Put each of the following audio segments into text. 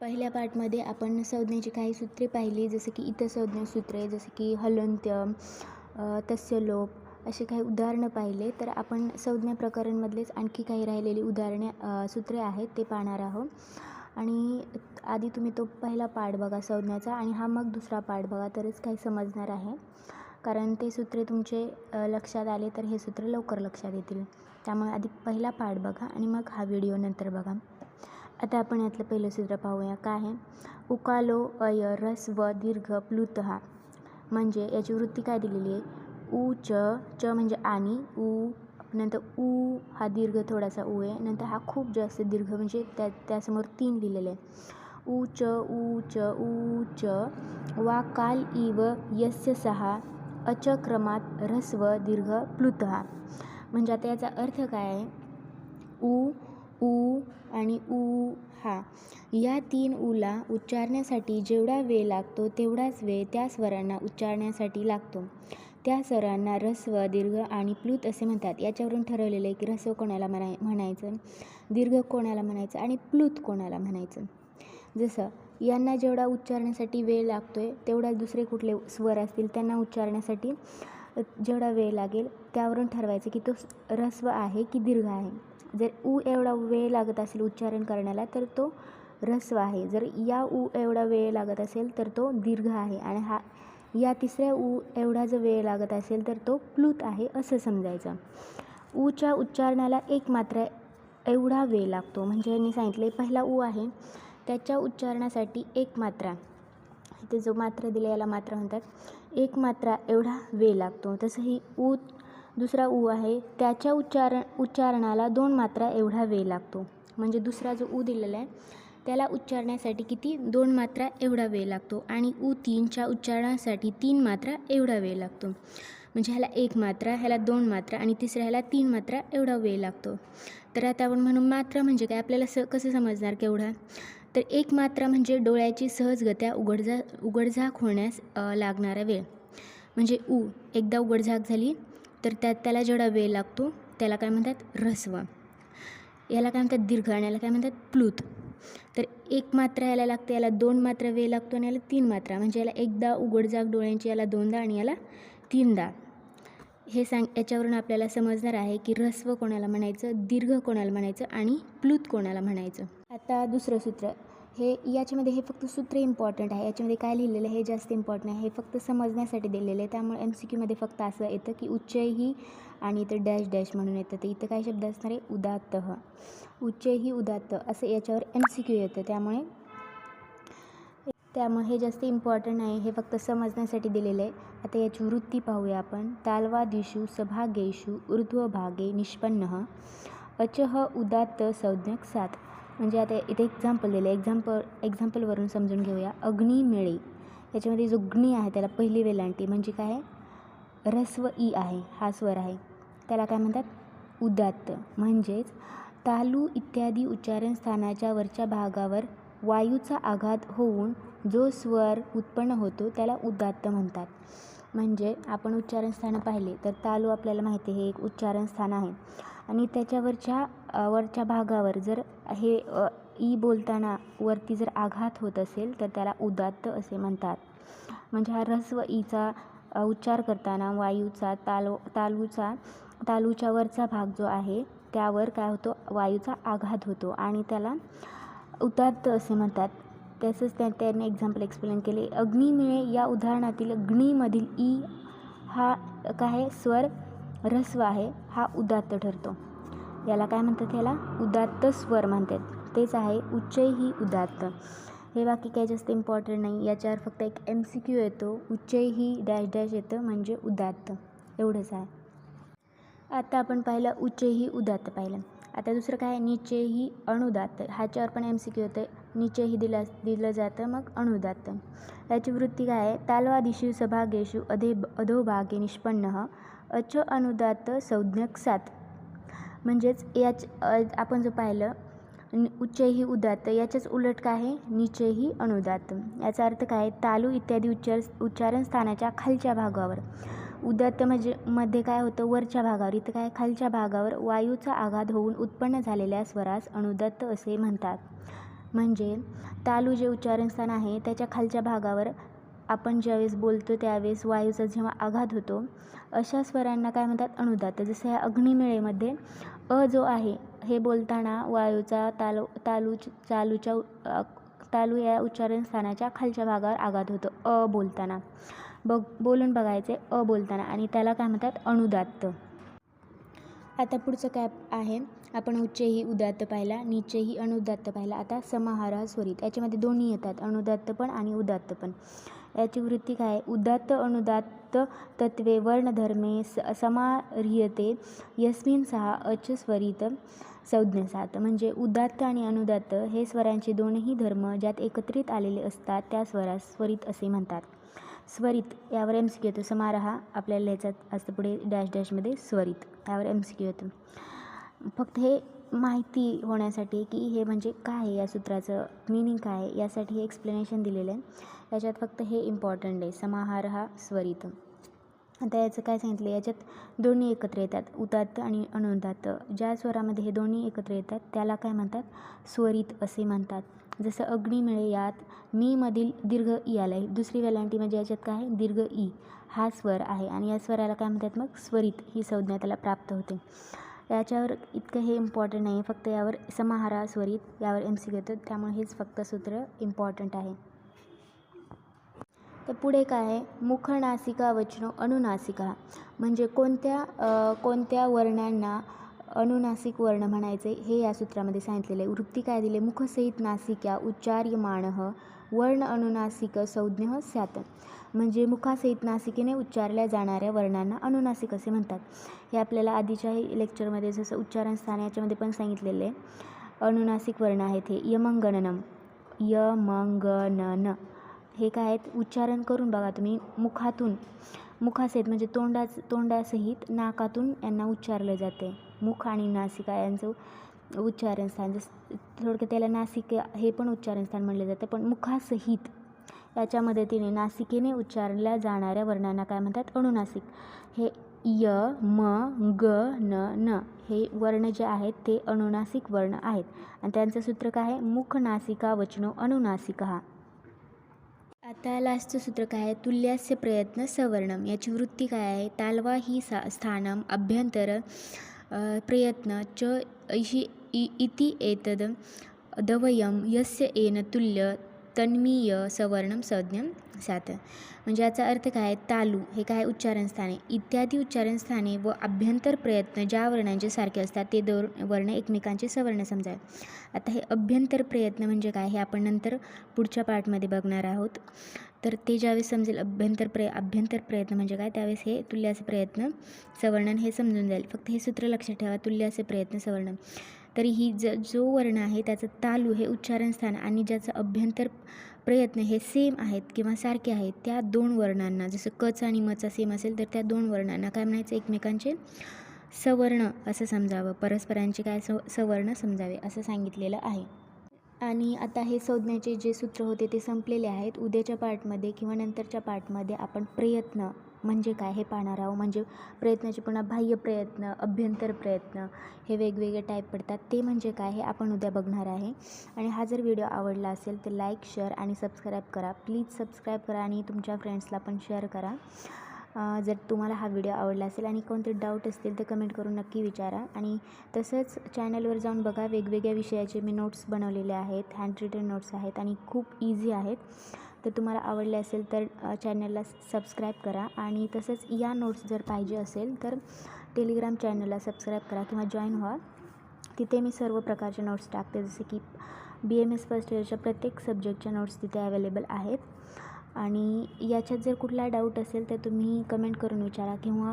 पहिल्या पार्टमध्ये आपण संज्ञेची काही सूत्रे पाहिली जसं की इतर संज्ञासूत्रे जसं की हलंत्य तस्य लोप असे काही उदाहरणं पाहिले. तर आपण संज्ञा प्रकरणमधलेच आणखी काही राहिलेली उदाहरणे सूत्रे आहेत ते पाहणार आहोत. आणि आधी तुम्ही तो पहिला पाठ बघा संज्ञाचा आणि हा मग दुसरा पाठ बघा तरच काही समजणार आहे. कारण ते सूत्रे तुमचे लक्षात आले तर हे सूत्र लवकर लक्षात येतील. त्यामुळे आधी पहिला पाठ बघा आणि मग हा व्हिडिओ नंतर बघा. आता आपण यातलं पहिलं सूत्र पाहूया. काय आहे? उकालो अय रस व दीर्घ प्लुतहा म्हणजे याची वृत्ती काय दिलेली आहे? उ च च म्हणजे आणि उ नंतर उ हा दीर्घ थोडासा उ आहे. नंतर हा खूप जास्त दीर्घ म्हणजे त्या त्यासमोर तीन लिहिलेले आहे. उ च उ च उ च वा काल इव यस्य सहा अचक्रमात ह्रस्व दीर्घ प्लुतहा म्हणजे आता याचा अर्थ काय आहे? उ उ आणि ऊ हा. या तीन उला उच्चारण्यासाठी जेवढा वेळ लागतो तेवढाच वेळ त्या स्वरांना उच्चारण्यासाठी लागतो. त्या स्वरांना रस्व दीर्घ आणि प्लुत असे म्हणतात. याच्यावरून ठरवलेलं आहे की ह्रस्व कोणाला म्हणाय म्हणायचं? दीर्घ कोणाला म्हणायचं? आणि प्लुत कोणाला म्हणायचं? जसं यांना जेवढा उच्चारण्यासाठी वेळ लागतो आहे तेवढा दुसरे कुठले स्वर असतील त्यांना उच्चारण्यासाठी जेवढा वेळ लागेल त्यावरून ठरवायचं की तो ह्रस्व आहे की दीर्घ आहे. जर उ एवढा वेळ लागत असेल उच्चारण करण्याला तर तो ह्रस्व आहे. जर या उ एवढा वेळ लागत असेल तर तो दीर्घ आहे. आणि हा या तिसऱ्या उ एवढा जर वेळ लागत असेल तर तो प्लुत आहे असं समजायचं. ऊच्या उच्चारणाला एक मात्रा एवढा वेळ लागतो. म्हणजे यांनी सांगितले पहिला ऊ आहे त्याच्या उच्चारणासाठी एक मात्रा. इथे जो मात्रा दिला याला मात्रा म्हणतात एक मात्रा एवढा वेळ लागतो. तसंही ऊ दुसरा उ आहे त्याच्या उच्चारण उच्चारणाला दोन मात्रा एवढा वेळ लागतो. म्हणजे दुसरा जो उ दिलेला आहे त्याला उच्चारण्यासाठी किती? दोन मात्रा एवढा वेळ लागतो. आणि उ तीनच्या उच्चारणासाठी तीन मात्रा एवढा वेळ लागतो. म्हणजे ह्याला एक मात्रा ह्याला दोन मात्रा आणि तिसऱ्या ह्याला तीन मात्रा एवढा वेळ लागतो. तर आता आपण म्हणून मात्रा म्हणजे काय? आपल्याला स कसं समजणार केवढा? तर एक मात्रा म्हणजे डोळ्याची सहजगत्या उघडझा उघडझाक होण्यास लागणारा वेळ. म्हणजे उ. एकदा उघडझाक झाली तर त्यात त्याला जेवढा वेळ लागतो त्याला काय म्हणतात? ऱ्हस्व याला काय म्हणतात? दीर्घ आणि याला काय म्हणतात? प्लुत. तर एक मात्रा याला लागते याला दोन मात्रा वेळ लागतो आणि याला तीन मात्रा. म्हणजे याला एकदा उघडझाक डोळ्यांची याला दोनदा आणि याला तीनदा. हे सांग याच्यावरून आपल्याला समजणार आहे की ह्रस्व कोणाला म्हणायचं दीर्घ कोणाला म्हणायचं आणि प्लुत कोणाला म्हणायचं. आता दुसरं सूत्र. हे याच्यामध्ये हे फक्त सूत्र इम्पॉर्टंट आहे. याच्यामध्ये काय लिहिलेलं आहे हे जास्त इम्पॉर्टंट आहे. हे फक्त समजण्यासाठी दिलेलं आहे. त्यामुळे एम सी क्यूमध्ये फक्त असं येतं की उच्चही आणि इथं डॅश डॅश म्हणून येतं. तर इथं काय शब्द असणार आहे? उदात्त. उच्चही उदात्त. असं याच्यावर एम सी क्यू येतं. त्यामुळे त्यामुळे हे जास्त इम्पॉर्टंट आहे हे फक्त समजण्यासाठी दिलेलं आहे. आता याची वृत्ती पाहूया आपण. तालवादिषु सभागेषु ऊर्ध्वभागे निष्पन्न अचह उदात्त संज्ञक सात. म्हणजे आता इथे एक्झाम्पल दिलं. आहे एक्झाम्पल एक्झाम्पलवरून समजून घेऊया. अग्नी मेळे. याच्यामध्ये जो ग्नी आहे त्याला पहिली वेलांटी म्हणजे काय आहे? ई आहे. हा स्वर आहे. त्याला काय म्हणतात? उदात्त. म्हणजेच तालू इत्यादी उच्चारण स्थानाच्या वरच्या भागावर वायूचा आघात होऊन जो स्वर उत्पन्न होतो त्याला उदात्त म्हणतात. म्हणजे आपण उच्चारण स्थानं पाहिले तर तालू आपल्याला माहिती आहे हे एक उच्चारण स्थान आहे. आणि त्याच्यावरच्या वरच्या भागावर जर हे ई बोलताना वरती जर आघात होत असेल तर त्याला उदात्त असे म्हणतात. म्हणजे हा ह्रस्व ईचा उच्चार करताना वायूचा ताल तालूचा तालूच्या वरचा भाग जो आहे त्यावर काय होतो? वायूचा आघात होतो आणि त्याला उदात्त असे म्हणतात. तसंच त्या त्याने एक्झाम्पल एक्सप्लेन केले. अग्निमिळे या उदाहरणातील अग्नीमधील ई हा काय स्वर ह्रस्व आहे हा उदात्त ठरतो. याला काय म्हणतात याला? उदात्त स्वर म्हणतात. तेच आहे उच्चही उदात्त. हे बाकी काही जास्त इम्पॉर्टंट नाही. याच्यावर फक्त एक एम सी क्यू येतो. उच्चही डॅश डॅश येतं म्हणजे उदात्त. एवढंच आहे. आता आपण पाहिलं उच्चही उदात्त पाहिलं. आता दुसरं काय आहे? निचेही अणुदात्त. ह्याच्यावर पण एम सी क्यू होतं निचेही दिलं दिलं जातं मग अणुदात्त. याची वृत्ती काय आहे? तालवादिषु सभागेषु अधे अधोभागे निष्पन्न अच अनुदात्त संज्ञक सात. म्हणजेच याच आपण जो पाहिलं नि- उच्चही उदात्त याच्याच उलट काय आहे? निचेही अनुदात. याचा अर्थ काय? तालू इत्यादी उच्चार उच्चारण स्थानाच्या खालच्या भागावर. उदात्त म्हणजे मध्ये काय होतं? वरच्या भागावर. इथं काय? खालच्या भागावर वायूचा आघात होऊन उत्पन्न झालेल्या स्वरास अनुदात्त असे म्हणतात. म्हणजे तालू जे उच्चारण स्थान आहे त्याच्या खालच्या भागावर आपण ज्यावेळेस बोलतो त्यावेळेस वायूचा जेव्हा आघात होतो अशा स्वरांना काय म्हणतात? अनुदात्त जसं ह्या अग्निमेळेमध्ये अ जो आहे हे बोलताना वायूचा तालू तालू चालूच्या तालू या उच्चारण स्थानाच्या खालच्या भागावर आघात होतो. अ बोलताना. बघ बोलून बघायचे. अ बोलताना. आणि त्याला काय म्हणतात? अनुदात्त आता पुढचं काय आहे? आपण उच्चही उदात्त पाहिला नीचेही अनुदात्त पाहिला. आता समाहार स्वरित. याच्यामध्ये दोन्ही येतात. अनुदात्त पण आणि उदात्त पण. याची वृत्ती काय? उदात्त अनुदात्त तत्वे वर्णधर्मे स समारियते यस्मिन सहा अच स्वरित संज्ञासात. म्हणजे उदात्त आणि अनुदात्त हे स्वरांचे दोनही धर्म ज्यात एकत्रित आलेले असतात त्या स्वरास स्वरित असे म्हणतात. स्वरित यावर एम सी क्यू येतो. समारहा आपल्याला लिहायचा असतं पुढे डॅश डॅशमध्ये स्वरित यावर एम सी क्यू येतो. फक्त हे माहिती होण्यासाठी की हे म्हणजे काय आहे या सूत्राचं मिनिंग काय आहे यासाठी हे एक्सप्लेनेशन दिलेलं आहे. याच्यात फक्त हे इम्पॉर्टंट आहे समाहार हा स्वरित. आता याचं काय सांगितलं याच्यात दोन्ही एकत्र येतात उदात्त आणि अनुदात्त. ज्या स्वरामध्ये हे दोन्ही एकत्र येतात त्याला काय म्हणतात? स्वरित असे म्हणतात. जसं अग्निमिळे यात मी मधील दीर्घ ई आला आहे दुसरी वेलांटी म्हणजे याच्यात काय आहे? दीर्घ ई. हा स्वर आहे आणि या स्वराला काय म्हणतात मग? स्वरित. ही संज्ञा त्याला प्राप्त होते. याच्यावर इतकं हे इम्पॉर्टंट नाही फक्त यावर समाहारा स्वरित यावर एम सी घेतो त्यामुळे हेच फक्त सूत्र इम्पॉर्टंट आहे. तर पुढे काय आहे? मुख नासिका वचनो अनुनासिका. म्हणजे कोणत्या कोणत्या वर्णांना अनुनासिक वर्ण म्हणायचे हे या सूत्रामध्ये सांगितलेलं आहे. वृत्ती काय दिले? मुखसहित नासिक्या उच्चार्यमाण वर्ण अनुनासिक संज्ञ स्यात. म्हणजे मुखासहित नासिकेने उच्चारल्या जाणाऱ्या वर्णांना अनुनासिक असे म्हणतात. हे आपल्याला आधीच्या लेक्चरमध्ये जसं उच्चारण स्थान याच्यामध्ये पण सांगितलेलं आहे. अनुनासिक वर्ण आहेत हे. यमंगणनम. यमंगणन. हे काय आहेत? उच्चारण करून बघा तुम्ही. मुखातून. मुखासहित म्हणजे तोंडाच तोंडासहित नाकातून यांना उच्चारलं जाते. मुख आणि नासिका यांचं उच्चारण स्थान. जसं थोडक्यात त्याला नासिक हे पण उच्चारण स्थान म्हणलं जातं पण मुखासहित याच्या मदतीने नासिकेने उच्चारल्या जाणाऱ्या वर्णांना काय म्हणतात? अणुनासिक. हे य म ग न न हे वर्ण जे आहेत ते अनुनासिक वर्ण आहेत. आणि त्यांचं सूत्र काय आहे? मुख नासिका वचनो अनुनासिक हा आता लास्टचं सूत्र काय आहे? तुल्यास्य प्रयत्न सवर्णम. याची वृत्ती काय आहे? तालवा ही सा स्थानम अभ्यंतर प्रयत्न च इशी इ इति एतद दवयम यस्य एन तुल्य तन्मीय सवर्णम संज्ञम सात. म्हणजे याचा अर्थ काय? आहे? तालू हे काय उच्चारण स्थाने इत्यादी उच्चारण स्थाने व अभ्यंतर प्रयत्न ज्या वर्णांचे सारखे असतात ते दोन वर्ण एकमेकांचे सवर्ण समजावे. आता हे अभ्यंतर प्रयत्न म्हणजे काय? हे आपण नंतर पुढच्या पार्टमध्ये बघणार आहोत. तर ते ज्यावेळेस समजेल अभ्यंतर प्रय अभ्यंतर प्रयत्न म्हणजे काय? त्यावेळेस हे तुल्याचे प्रयत्न सवर्णन हे समजून जाईल. फक्त हे सूत्र लक्षात ठेवा तुल्याचे प्रयत्न सवर्णन. तरी ही ज जो वर्ण आहे त्याचं तालू हे उच्चारण स्थान आणि ज्याचं अभ्यंतर प्रयत्न हे सेम आहेत किंवा सारखे आहेत त्या दोन वर्णांना जसं कच आणि मचा सेम असेल तर त्या दोन वर्णांना काय म्हणायचं? एकमेकांचे सवर्ण असं समजावं. परस्परांचे काय स सवर्ण समजावे असं सांगितलेलं आहे. आणि आता हे संज्ञाचे जे सूत्र होते ते संपलेले आहेत. उद्याच्या पार्टमध्ये किंवा नंतरच्या पार्टमध्ये आपण प्रयत्न म्हणजे काय हे पाहणार आहो म्हणजे प्रयत्नाचे पुन्हा बाह्य प्रयत्न अभ्यंतर प्रयत्न हे वेगवेगळे टाईप पडतात. ते म्हणजे काय हे आपण उद्या बघणार आहे. आणि हा जर व्हिडिओ आवडला असेल तर लाईक शेअर आणि सबस्क्राईब करा. प्लीज सबस्क्राईब करा आणि तुमच्या फ्रेंड्सला पण शेअर करा. जर तुम्हाला हा व्हिडिओ आवडला असेल आणि कोणते डाऊट असतील तर कमेंट करून नक्की विचारा. आणि तसंच चॅनलवर जाऊन बघा. वेगवेगळ्या विषयाचे मी नोट्स बनवलेले आहेत. हँड रिटन नोट्स आहेत आणि खूप इझी आहेत. तर तुम्हाला आवडले असेल तर चॅनलला सबस्क्राईब करा. आणि तसंच या नोट्स जर पाहिजे असेल तर टेलिग्राम चॅनलला सबस्क्राईब करा किंवा जॉईन व्हा. तिथे मी सर्व प्रकारचे नोट्स टाकते जसे की बी एम एस फर्स्ट इयरच्या प्रत्येक सब्जेक्टच्या नोट्स तिथे अवेलेबल आहेत. आणि याच्यात जर कुठला डाऊट असेल तर तुम्ही कमेंट करून विचारा किंवा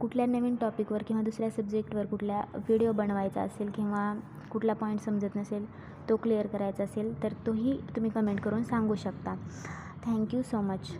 कुठल्या नवीन टॉपिकवर किंवा दुसऱ्या सब्जेक्टवर कुठल्या व्हिडिओ बनवायचा असेल किंवा कुठला पॉईंट समजत नसेल तो क्लिअर करायचा असेल तर तोही तुम्ही कमेंट करून सांगू शकता. Thank you so much